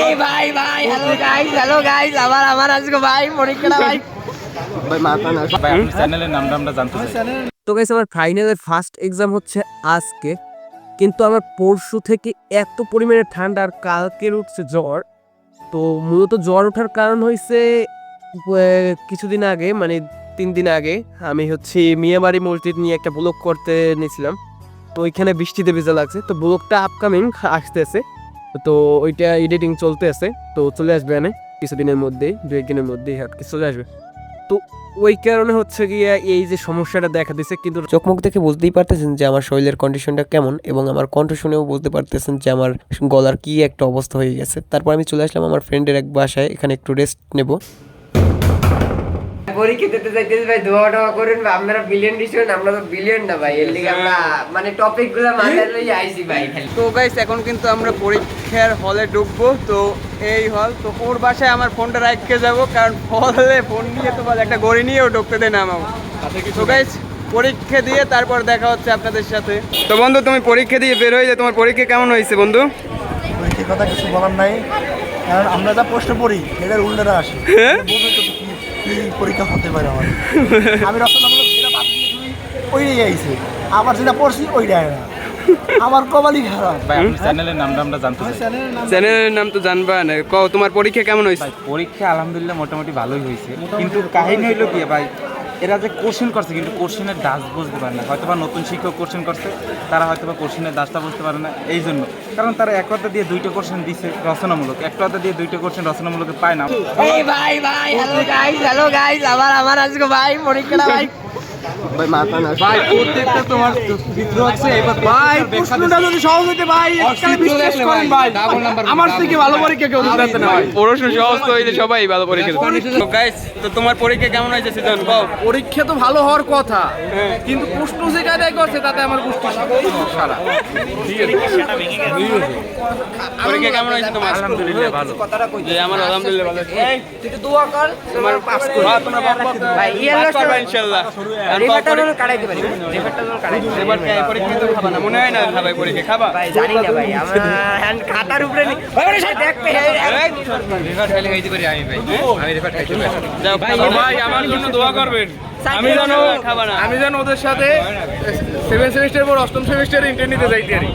এই ভাই ভাই হ্যালো গাইস হ্যালো গাইস আবার আমার আজকে ভাই পরীক্ষাটা ভাই ভাই মাথা না ভাই আপনার চ্যানেলের নামটা আমরা জানতে চাই তো গাইস আমার ফাইনালের ফার্স্ট এক্সাম হচ্ছে আজকে। কিন্তু আমার পরশু থেকে এত পরিমাণে ঠান্ডা আর কালকের উঠছে জ্বর। তো মূলত জ্বর ওঠার কারণ হয়েছে কিছুদিন আগে মানে তিন দিন আগে আমি হচ্ছে মিয়াবাড়ি মসজিদ নিয়ে একটা ব্লগ করতে নিয়েছিলাম তো ওইখানে বৃষ্টিতে ভেজা লাগছে। তো ব্লগটা আপকামিং আসতেছে। তো ওইটা এডিটিং চলতে আছে, তো চলে আসবে এনে কিছুদিনের মধ্যেই দু একদিনের মধ্যেই আর কি চলে আসবে। তো ওই কারণে হচ্ছে গিয়ে এই যে সমস্যাটা দেখা দিচ্ছে কিন্তু চোখ মুখ দেখে বুঝতেই পারতেছেন যে আমার শরীরের কন্ডিশনটা কেমন এবং আমার কণ্ঠ শুনেও বুঝতে পারতেছেন যে আমার গলার কি একটা অবস্থা হয়ে গেছে। তারপর আমি চলে আসলাম আমার ফ্রেন্ডের এক বাসায়, এখানে একটু রেস্ট নেব। পরীক্ষা দিতে যাইতেছি ভাই দোয়া টোয়া করেন ভাই আপনারা বিলিয়ন ডিস্টুডেন্ট আমরা তো বিলিয়ন না ভাই এর লিগে আমরা মানে টপিকগুলো মাথায় লই আইছি ভাই তো গাইস এখন কিন্তু আমরা পরীক্ষার হলে ঢুকবো তো এই হল তো ওর বাসায় আমার ফোনটা রাখতে যাব কারণ হলে ফোন নিয়ে তো বলে একটা গড়ি নিয়েও ঢুকতে দেয় না আমাকে তো গাইস পরীক্ষা দিয়ে তারপর দেখা হচ্ছে আপনাদের সাথে। তো বন্ধু তুমি পরীক্ষা দিয়ে বের হয়ে যায় তোমার পরীক্ষা কেমন হয়েছে বন্ধু? পরীক্ষার কথা কিছু বলার নাই কারণ আমরা যা প্রশ্ন পড়ি এটার উল্টারা আসে। তো কি পরীক্ষা হতে পারে আমার। আমি রচনামূলক যেটা বাদ দিয়ে তুমি ওইটাই আইছে। আবার যেটা পড়ছি ওইটাই না আমার কপালই খারাপ। ভাই আপনার চ্যানেলের নামটা আমরা জানতে চাই। চ্যানেলের নাম তো জানবা না। কও তোমার পরীক্ষা কেমন হয়েছে ভাই পরীক্ষা আলহামদুলিল্লাহ মোটামুটি ভালোই হয়েছে কিন্তু কাহিনী হইল কি ভাই এরা যে কোশ্চেন করছে, কিন্তু কোশ্চেনের দাস বুঝতে পারে না। হয়তো বা নতুন শিক্ষক কোশ্চেন করছে, তারা হয়তো বা কোশ্চেনের দাসটা বুঝতে পারে না, এই জন্য। কারণ তারা এক কথা দিয়ে দুইটা কোশ্চেন দিছে রচনামূলক এক কথা দিয়ে দুইটা কোশ্চেন রচনামূলক পায় না। ভাই ভাই হ্যালো গাইস হ্যালো গাইস আবার আমার আজকে ভাই পরীক্ষা ভাই। ভাই মাথা না ভাই প্রত্যেকটা তোমার চিত্র হচ্ছে এবার ভাই প্রশ্নটা যদি সহজ হইতে ভাই একবারে বিশ্বাস করেন ভাই আমার থেকে ভালো পরীক্ষা কেউ দিতে না ভাই প্রশ্ন সহজ তো হইলে সবাই ভালো পরীক্ষা তো গাইস তো তোমার পরীক্ষা কেমন হয়েছে সিজন কও পরীক্ষা তো ভালো হওয়ার কথা। কিন্তু প্রশ্ন যে কায়দায় করছে তাতে আমার গোষ্ঠী সারা। পরীক্ষা কেমন হয়েছে তোমার? আলহামদুলিল্লাহ ভালো। যে আমার আলহামদুলিল্লাহ ভালো। এই তুই দোয়া কর তোমার পাস কর। হ্যাঁ, তোমরা ভাই ইয়ে ইনশাআল্লাহ আর কাটাইতে পারি কাটাইতে খাবা না? মনে হয় না খাবে পরীক্ষা খাবা? ভাই জানি না ভাই আমার হ্যান্ড খাতার উপরে নি ভাই ওরে সাথে দেখ পে খাইলে খাইতে পারি আমি ভাই আমি রেফার খাইতে পারি যাও ভাই আমার জন্য দোয়া করবেন। আমি যেন আমি যেন ওদের সাথে সেভেন সেমিস্টার পর অষ্টম সেমিস্টারে ইন্টার নিতে যাইতে পারি।